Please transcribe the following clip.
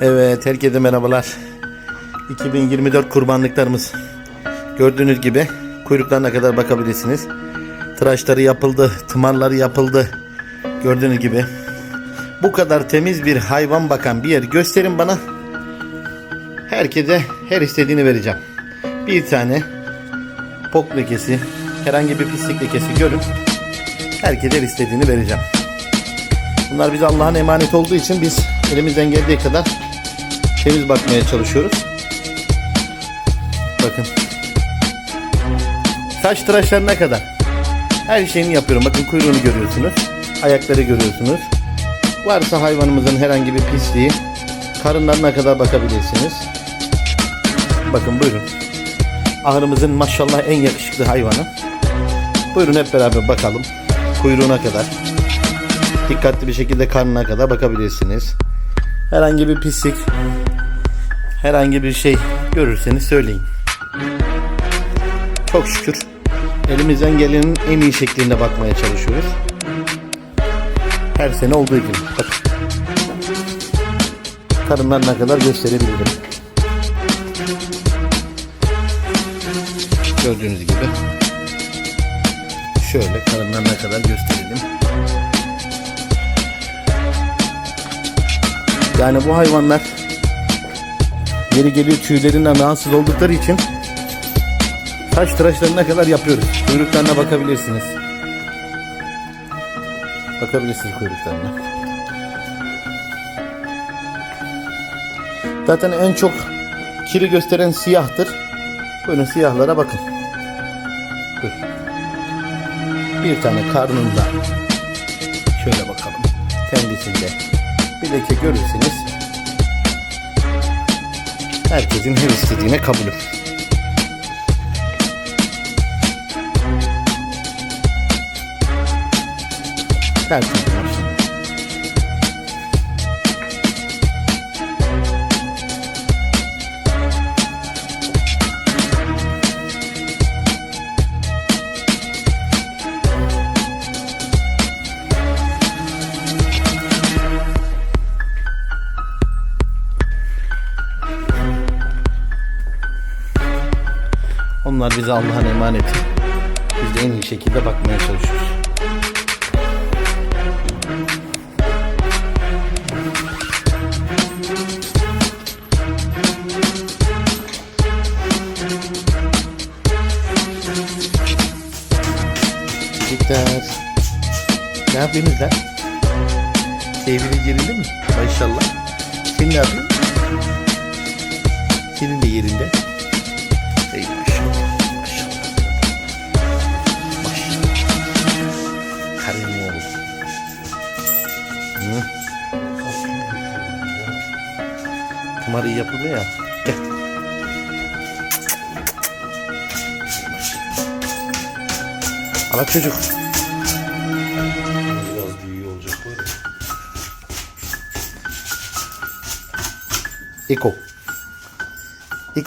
Evet, herkese merhabalar. 2024 kurbanlıklarımız. Gördüğünüz gibi kuyruklarına kadar bakabilirsiniz. Tıraşları yapıldı, tımarları yapıldı. Gördüğünüz gibi. Bu kadar temiz bir hayvan bakan bir yer gösterin bana. Herkese her istediğini vereceğim. Bir tane pok lekesi, herhangi bir pislik lekesi görün. Herkese her istediğini vereceğim. Bunlar bize Allah'ın emanet olduğu için biz elimizden geldiği kadar temiz bakmaya çalışıyoruz. Bakın. Saç tıraşlarına kadar. Her şeyini yapıyorum. Bakın kuyruğunu görüyorsunuz. Ayakları görüyorsunuz. Varsa hayvanımızın herhangi bir pisliği karınlarına kadar bakabilirsiniz. Bakın buyurun. Ahırımızın maşallah en yakışıklı hayvanı. Buyurun hep beraber bakalım. Kuyruğuna kadar dikkatli bir şekilde karnına kadar bakabilirsiniz. Herhangi bir pislik, herhangi bir şey görürseniz söyleyin. Çok şükür elimizden gelenin en iyi şeklinde bakmaya çalışıyoruz. Her sene olduğu gibi. Bakın. Karınlarına kadar gösterebilirim. Gördüğünüz gibi. Şöyle karınlarına kadar gösterelim. Yani bu hayvanlar yeri geliyor tüylerinden rahatsız oldukları için saç tıraşlarına kadar yapıyoruz. Kuyruklarına bakabilirsiniz. Bakabilirsiniz kuyruklarına. Zaten en çok kiri gösteren siyahtır. Buyurun siyahlara bakın. Buyurun. Bir tane karnında. Şöyle bakalım. Kendisinde bir leke görürseniz herkesin her istediğine kabulüm. Tertemiz Onlar bize Allah'ın emaneti. Biz de en iyi şekilde bakmaya çalışıyoruz. Çocuklar. Ne yapıyorsunuz lan? Keyfiniz yerinde mi? Maşallah. Sen ne yapıyorsun? Senin de yerinde. Maria primeiro. Alak çocuk. Eco. büyüğü